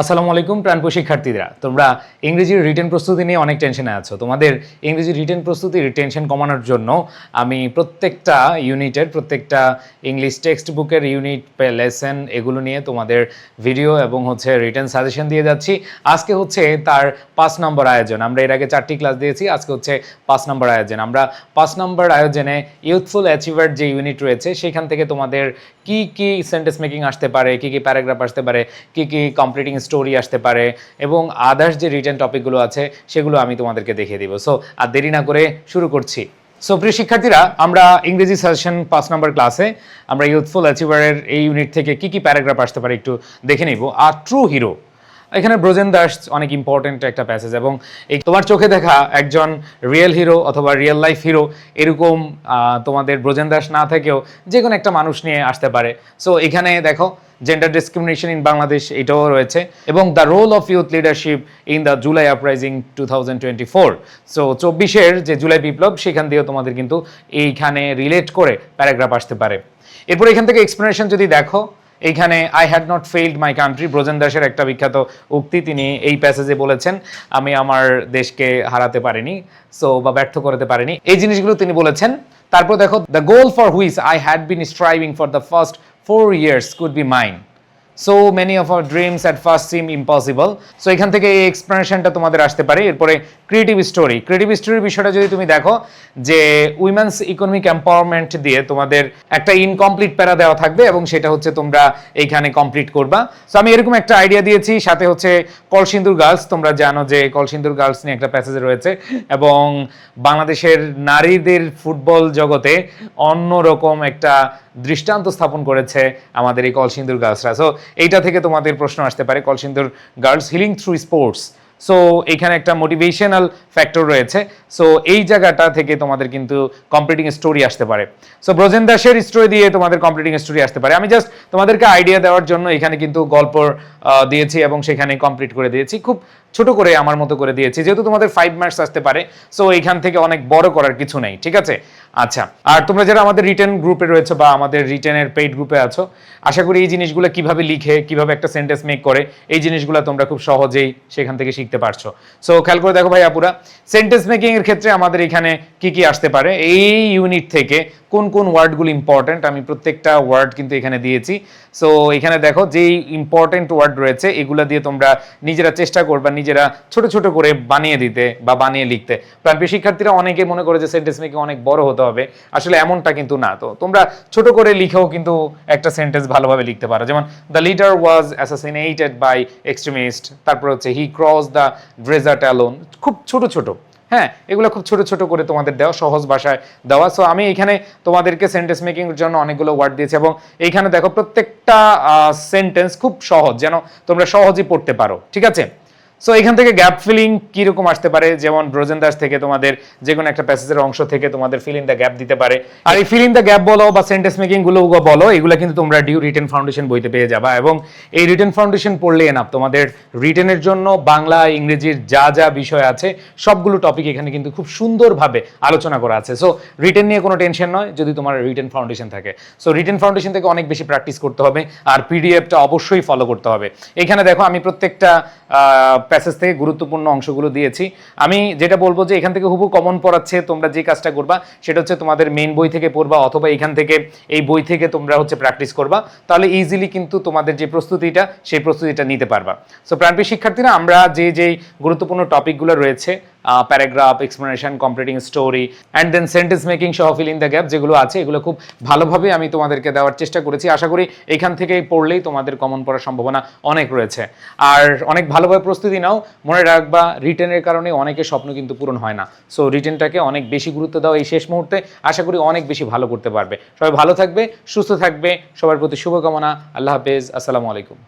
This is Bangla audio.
আসসালামু আলাইকুম, প্রাণপ্রিয় শিক্ষার্থীরা। তোমরা ইংরেজির রিটেন প্রস্তুতি নিয়ে অনেক টেনশনে আছো। তোমাদের ইংরেজি রিটেন প্রস্তুতির টেনশন কমানোর জন্য আমি প্রত্যেকটা ইউনিটের, প্রত্যেকটা ইংলিশ টেক্সট বুকের ইউনিট লেসন এগুলো নিয়ে তোমাদের ভিডিও এবং হচ্ছে রিটেন সাজেশন দিয়ে যাচ্ছি। আজকে হচ্ছে তার পাঁচ নম্বর আয়োজন। আমরা এর আগে চারটি ক্লাস দিয়েছি, আজকে হচ্ছে পাঁচ নম্বর আয়োজন। আমরা পাঁচ নম্বর আয়োজনে ইউথফুল অ্যাচিভার যে ইউনিট রয়েছে, সেখান থেকে তোমাদের কি কি সেন্টেন্স মেকিং আসতে পারে, কি কি প্যারাগ্রাফ আসতে পারে, কি কি কমপ্লিটিং স্টোরি আসতে পারে এবং আদার্স যে রিটার্ন টপিকগুলো আছে, সেগুলো আমি তোমাদেরকে দেখিয়ে দিব। সো আর দেরি না করে শুরু করছি। সো প্রিয় শিক্ষার্থীরা, আমরা ইংরেজি সাজেশন পাঁচ নম্বর ক্লাসে আমরা ইউথফুল অ্যাচিভারের এই ইউনিট থেকে কি কি প্যারাগ্রাফ আসতে পারে একটু দেখে নিব। আর ট্রু হিরো এখানে ব্রোজেন দাস অনেক ইম্পর্টেন্ট একটা প্যাসেজ এবং এই তোমার চোখে দেখা একজন রিয়েল হিরো অথবা রিয়েল লাইফ হিরো এরকম তোমাদের ব্রোজেন দাস না থেকেও যে কোনো একটা মানুষ নিয়ে আসতে পারে। সো এখানে দেখো জেন্ডার ডিসক্রিমিনেশন ইন বাংলাদেশ এটাও রয়েছে এবং the role of youth leadership in the July uprising two thousand twenty four so চব্বিশের যে জুলাই বিপ্লব, সেখান দিয়েও তোমাদের কিন্তু এইখানে রিলেট করে প্যারাগ্রাফ আসতে পারে। এরপর এখান থেকে এক্সপ্লেনেশন যদি দেখো এইখানে I had not failed my country Brojen দাসের একটা বিখ্যাত উক্তি তিনি এই প্যাসেজে বলেছেন, আমি আমার দেশকে হারাতে পারিনি সো বা ব্যর্থ করতে পারিনি। এই জিনিসগুলো তিনি বলেছেন। তারপর দেখো the goal for which I had been striving for the first four years could be mine so many of our dreams at first seem impossible so এখান থেকে এই এক্সপ্লেনেশনটা তোমাদের আসতে পারে। এরপরে ক্রিয়েটিভ স্টোরি ক্রিয়েটিভ স্টোরির বিষয়টা যদি তুমি দেখো, যে উইমেন্স ইকোনমিক এম্পাওয়ারমেন্ট দিয়ে তোমাদের একটা ইনকমপ্লিট প্যারা দেওয়া থাকবে এবং সেটা হচ্ছে তোমরা এইখানে কমপ্লিট করবা। সো আমি এরকম একটা আইডিয়া দিয়েছি, সাথে হচ্ছে কলসিন্দুর গার্লস তোমরা জানো যে কলসিন্দুর গার্লস নিয়ে একটা প্যাসেজ রয়েছে এবং বাংলাদেশের নারীদের ফুটবল জগতে অন্যরকম একটা দৃষ্টান্ত স্থাপন করেছে আমাদের এই কলসিন্দুর গার্লসরা। সো এইটা থেকে তোমাদের প্রশ্ন আসতে পারে, Kalsindur girls healing through sports. So এখানে একটা মোটিভেশনাল ফ্যাক্টর রয়েছে। সো এই জায়গাটা থেকে তোমাদের কিন্তু কমপ্লিটিং স্টোরি আসতে পারে। সো ব্রজেন দাসের স্টোরি দিয়ে তোমাদের কমপ্লিটিং স্টোরি আসতে পারে। আমি জাস্ট তোমাদেরকে আইডিয়া দেওয়ার জন্য এখানে কিন্তু গল্প দিয়েছি এবং সেখানে কমপ্লিট করে দিয়েছি। খুব ছোট করে আমার মতো করে দিয়েছি, যেহেতু তোমাদের ফাইভ মার্কস আসতে পারে। সো এখান থেকে অনেক বড় করার কিছু নেই, ঠিক আছে? আচ্ছা আর তোমরা যারা আমাদের রিটার্ন গ্রুপে রয়েছে বা আমাদের রিটার্নের পেইড গ্রুপে আছো, আশা করি এই জিনিসগুলো কীভাবে লিখে, কীভাবে একটা সেন্টেন্স মেক করে, এই জিনিসগুলো তোমরা খুব সহজেই সেখান থেকে শিখতে পারছ। সো খেয়াল করে দেখো ভাই আপুরা সেন্টেন্স মেকিং এর ক্ষেত্রে আমাদের এখানে কি কি আসতে পারে? এই ইউনিট থেকে কোন কোন ওয়ার্ডগুলো ইম্পর্টেন্ট আমি প্রত্যেকটা ওয়ার্ড কিন্তু এখানে দিয়েছি। সো এখানে দেখো যেই ইম্পর্টেন্ট ওয়ার্ড রয়েছে, এগুলো দিয়ে তোমরা নিজেরা চেষ্টা করবা নিজেরা ছোট ছোট করে বানিয়ে দিতে বা বানিয়ে লিখতে। প্রাণপ্রিয় শিক্ষার্থীরা অনেকে মনে করে যে সেন্টেন্স মেকিং অনেক বড় হতে হবে। আসলে এমনটা কিন্তু না। তো তোমরা ছোট করে লিখেও কিন্তু একটা সেন্টেন্স ভালোভাবে লিখতে পারো। যেমন the leader was assassinated by extremist তারপর হচ্ছে he cross the desert alone খুব ছোট ছোট। হ্যাঁ এগুলো খুব ছোট ছোট করে তোমাদের দেওয়া, সহজ ভাষায় দেওয়া। সো আমি এখানে তোমাদেরকে সেন্টেন্স মেকিং এর জন্য অনেকগুলো ওয়ার্ড দিয়েছি এবং এইখানে দেখো প্রত্যেকটা সেন্টেন্স খুব সহজ, যেন তোমরা সহজেই পড়তে পারো, ঠিক আছে? সো এখান থেকে গ্যাপ ফিলিং কীরকম আসতে পারে? যেমন ব্রোজেন দাস থেকে তোমাদের যে কোনো একটা প্যাসেজের অংশ থেকে তোমাদের ফিল ইন দ্য গ্যাপ দিতে পারে। আর এই ফিল দ্য গ্যাপ বলো বা সেন্টেন্স মেকিংগুলো বলো, এগুলো কিন্তু তোমরা ডিউ রিটেন ফাউন্ডেশন বইতে পেয়ে যাবা। এবং এই রিটেন ফাউন্ডেশন পড়লে এনাফ তোমাদের রিটেনের জন্য বাংলা, ইংরেজির যা যা বিষয় আছে, সবগুলো টপিক এখানে কিন্তু খুব সুন্দরভাবে আলোচনা করা আছে। সো রিটেন নিয়ে কোনো টেনশন নয়, যদি তোমার রিটেন ফাউন্ডেশন থাকে। সো রিটেন ফাউন্ডেশন থেকে অনেক বেশি প্র্যাকটিস করতে হবে, আর পিডিএফটা অবশ্যই ফলো করতে হবে। এখানে দেখো আমি প্রত্যেকটা প্যাসেজ থেকে গুরুত্বপূর্ণ অংশগুলো দিয়েছি। আমি যেটা বলব যে এখান থেকে হুবু কমন পড়াচ্ছে, তোমরা যে কাজটা করবা, সেটা হচ্ছে তোমাদের মেইন বই থেকে পড়বা অথবা এখান থেকে এই বই থেকে তোমরা হচ্ছে প্র্যাকটিস করবা, তাহলে ইজিলি কিন্তু তোমাদের যে প্রস্তুতিটা, সেই প্রস্তুতিটা নিতে পারবা। সো প্রাণপ্রিয় শিক্ষার্থীরা, আমরা যে যেই গুরুত্বপূর্ণ টপিকগুলো রয়েছে paragraph explanation completing story and then sentence making সহ ফিল ইন দ্য গ্যাপ যেগুলো আছে, এগুলো খুব ভালোভাবে আমি তোমাদেরকে দেওয়ার চেষ্টা করেছি। আশা করি এখান থেকে পড়লেই তোমাদের কমন পড়ার সম্ভাবনা অনেক রয়েছে। আর অনেক ভালোভাবে প্রস্তুতি নাও, মনে রাখবা রিটার্নের কারণে অনেকের স্বপ্ন কিন্তু পূরণ হয় না। সো রিটার্নটাকে অনেক বেশি গুরুত্ব দাও এই শেষ মুহূর্তে। আশা করি অনেক বেশি ভালো করতে পারবে। সবাই ভালো থাকবে, সুস্থ থাকবে, সবার প্রতি শুভকামনা। আল্লাহ হাফেজ, আসসালামু আলাইকুম।